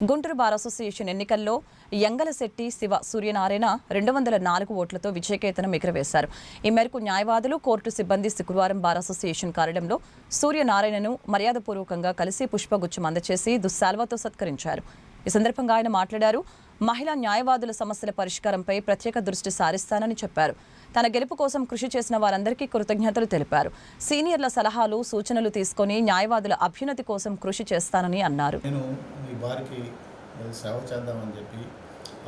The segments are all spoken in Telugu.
గుంటూరు బార్ అసోసియేషన్ ఎన్నికల్లో యంగలశెట్టి శివ సూర్యనారాయణ రెండు వందల నాలుగు ఓట్లతో విజయకేతనం ఎగురవేశారు. ఈ మేరకు న్యాయవాదులు కోర్టు సిబ్బంది శుక్రవారం బార్ అసోసియేషన్ కార్యాలయంలో సూర్యనారాయణను మర్యాదపూర్వకంగా కలిసి పుష్పగుచ్చం అందచేసి దుస్సాల్వాతో సత్కరించారు. ఈ సందర్భంగా ఆయన మాట్లాడారు. మహిళా న్యాయవాదుల సమస్యల పరిష్కారంపై ప్రత్యేక దృష్టి సారిస్తానని చెప్పారు. తన గెలుపు కోసం కృషి చేసిన వారందరికీ కృతజ్ఞతలు తెలిపారు. సీనియర్ల సలహాలు సూచనలు తీసుకొని న్యాయవాదుల అభ్యున్నతి కోసం కృషి చేస్తానని అన్నారు. నేను మీ వారికి సేవ చేద్దామని చెప్పి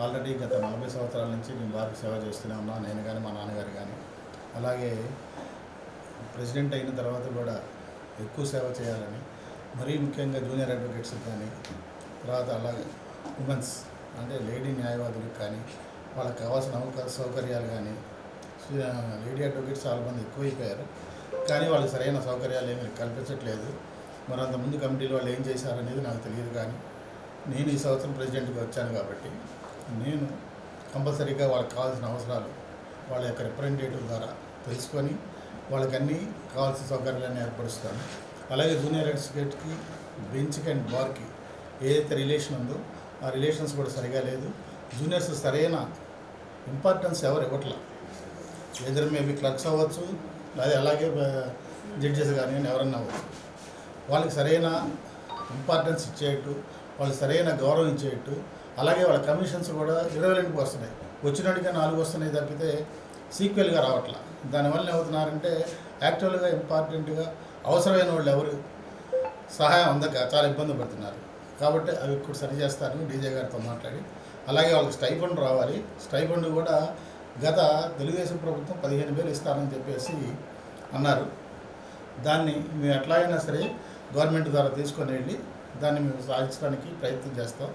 ఆల్రెడీ గత నలభై సంవత్సరాల నుంచి మీ వారికి సేవ చేస్తూనే ఉన్నా నేను కానీ మా నాన్నగారు కానీ అలాగే ప్రెసిడెంట్ అయిన తర్వాత కూడా ఎక్కువ సేవ చేయాలని మరీ ముఖ్యంగా జూనియర్ అడ్వకేట్స్ కానీ తర్వాత అలాగే ఉమెన్స్ అంటే లేడీ న్యాయవాదులకు కానీ వాళ్ళకి కావాల్సిన అవకాశ సౌకర్యాలు కానీ లేడీ అడ్వకేట్స్ చాలా మంది ఎక్కువైపోయారు. కానీ వాళ్ళకి సరైన సౌకర్యాలు ఏమీ కల్పించట్లేదు. మరి అంత ముందు కమిటీలో వాళ్ళు ఏం చేశారనేది నాకు తెలియదు కానీ నేను ఈ సంవత్సరం ప్రెసిడెంట్గా వచ్చాను కాబట్టి నేను కంపల్సరీగా వాళ్ళకి కావాల్సిన అవసరాలు వాళ్ళ యొక్క రిప్రజెంటేటివ్ ద్వారా తెలుసుకొని వాళ్ళకి అన్నీ కావాల్సిన సౌకర్యాలన్నీ ఏర్పరుస్తాను. అలాగే జూనియర్ అడ్వకేట్కి బెంచ్కి అండ్ బార్కి ఏదైతే రిలేషన్ ఉందో రిలేషన్స్ కూడా సరిగా లేదు. జూనియర్స్ సరైన ఇంపార్టెన్స్ ఎవరు ఇవ్వట్లా. ఎదురు మేబీ క్లర్క్స్ అవ్వచ్చు లేదా అలాగే జడ్జెస్ కానీ ఎవరన్నా అవ్వచ్చు. వాళ్ళకి సరైన ఇంపార్టెన్స్ ఇచ్చేయట్టు వాళ్ళకి సరైన గౌరవం ఇచ్చేయట్టు అలాగే వాళ్ళ కమిషన్స్ కూడా ఇరవై రెండుకి వస్తున్నాయి. వచ్చినట్టుగా నాలుగు వస్తున్నాయి తప్పితే సీక్వెల్గా రావట్లా. దానివల్ల ఏమవుతున్నారంటే యాక్చువల్గా ఇంపార్టెంట్గా అవసరమైన వాళ్ళు ఎవరు? సహాయం అందక చాలా ఇబ్బంది పడుతున్నారు. కాబట్టి అవి కూడా సరి చేస్తారని డీజే గారితో మాట్లాడి అలాగే వాళ్ళకి స్టైఫండ్ రావాలి. స్టైఫండ్ కూడా గత తెలుగుదేశం ప్రభుత్వం పదిహేను వేలు ఇస్తారని చెప్పేసి అన్నారు. దాన్ని మేము అయినా సరే గవర్నమెంట్ ద్వారా తీసుకొని వెళ్ళి దాన్ని మేము సాధించడానికి ప్రయత్నం చేస్తాం.